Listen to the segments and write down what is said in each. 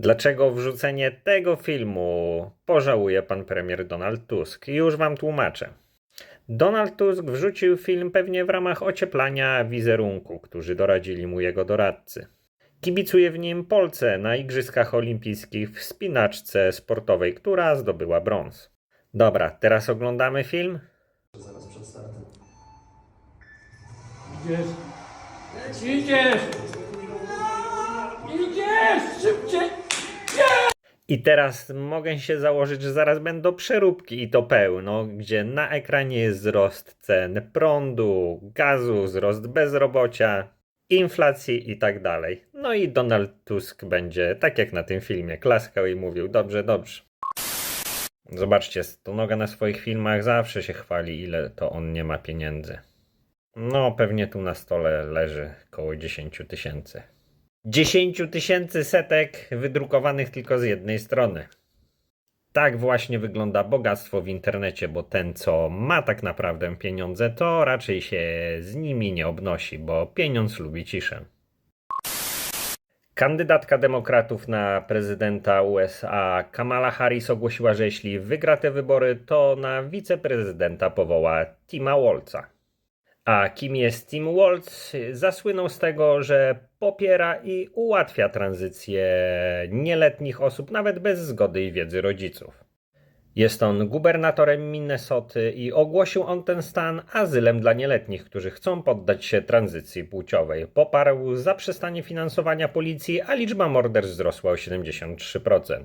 Dlaczego wrzucenie tego filmu pożałuje pan premier Donald Tusk? Już wam tłumaczę. Donald Tusk wrzucił film pewnie w ramach ocieplania wizerunku, którzy doradzili mu jego doradcy. Kibicuje w nim Polce na Igrzyskach Olimpijskich w spinaczce sportowej, która zdobyła brąz. Dobra, teraz oglądamy film. zaraz przed startem. Idziesz! Idziesz! Idziesz! Szybciej! I teraz mogę się założyć, że zaraz będą przeróbki i to pełno, gdzie na ekranie jest wzrost cen prądu, gazu, wzrost bezrobocia, inflacji i tak dalej. No i Donald Tusk będzie, tak jak na tym filmie, klaskał i mówił: Dobrze, dobrze. Zobaczcie, Stonoga na swoich filmach zawsze się chwali, ile to on nie ma pieniędzy. No, pewnie tu na stole leży koło 10 tysięcy. 10 tysięcy setek wydrukowanych tylko z jednej strony. Tak właśnie wygląda bogactwo w internecie, bo ten, co ma tak naprawdę pieniądze, to raczej się z nimi nie obnosi, bo pieniądz lubi ciszę. Kandydatka demokratów na prezydenta USA Kamala Harris ogłosiła, że jeśli wygra te wybory, to na wiceprezydenta powoła Tima Wolca. A kim jest Tim Waltz? Zasłynął z tego, że popiera i ułatwia tranzycję nieletnich osób, nawet bez zgody i wiedzy rodziców. Jest on gubernatorem Minnesoty i ogłosił on ten stan azylem dla nieletnich, którzy chcą poddać się tranzycji płciowej. Poparł zaprzestanie finansowania policji, a liczba morderstw wzrosła o 73%.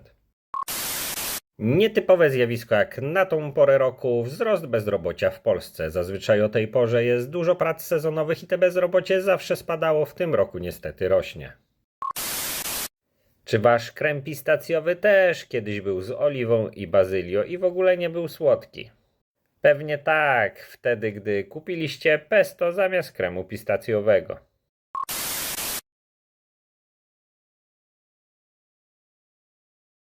Nietypowe zjawisko jak na tą porę roku wzrost bezrobocia w Polsce. Zazwyczaj o tej porze jest dużo prac sezonowych i te bezrobocie zawsze spadało, w tym roku niestety rośnie. Czy wasz krem pistacjowy też kiedyś był z oliwą i bazylio i w ogóle nie był słodki? Pewnie tak, wtedy gdy kupiliście pesto zamiast kremu pistacjowego.